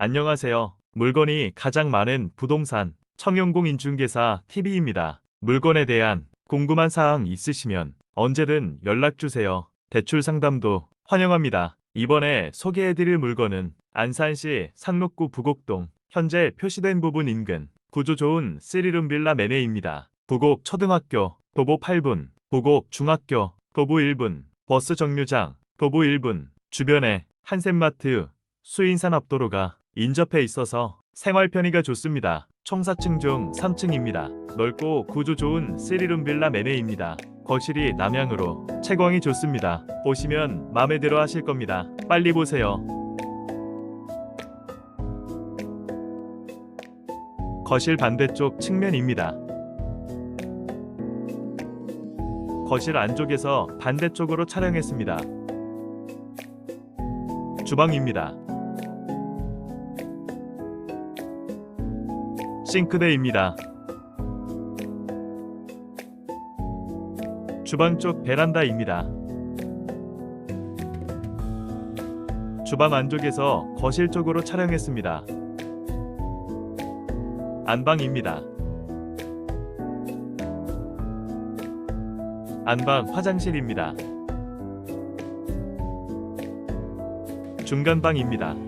안녕하세요. 물건이 가장 많은 부동산 청용공 인중개사 TV입니다. 물건에 대한 궁금한 사항 있으시면 언제든 연락 주세요. 대출 상담도 환영합니다. 이번에 소개해드릴 물건은 안산시 상록구 부곡동 현재 표시된 부분 인근 구조 좋은 3룸 빌라 매매입니다. 부곡 초등학교 도보 8분, 부곡 중학교 도보 1분, 버스 정류장 도보 1분, 주변에 한샘마트, 수인산업도로가 인접해 있어서 생활 편의가 좋습니다. 총 4층 중 3층입니다. 넓고 구조 좋은 3룸 빌라 매매입니다. 거실이 남향으로 채광이 좋습니다. 보시면 마음에 들어 하실 겁니다. 빨리 보세요. 거실 반대쪽 측면입니다. 거실 안쪽에서 반대쪽으로 촬영했습니다. 주방입니다. 싱크대입니다. 주방 쪽 베란다입니다. 주방 안쪽에서 거실 쪽으로 촬영했습니다. 안방입니다. 안방 화장실입니다. 중간방입니다.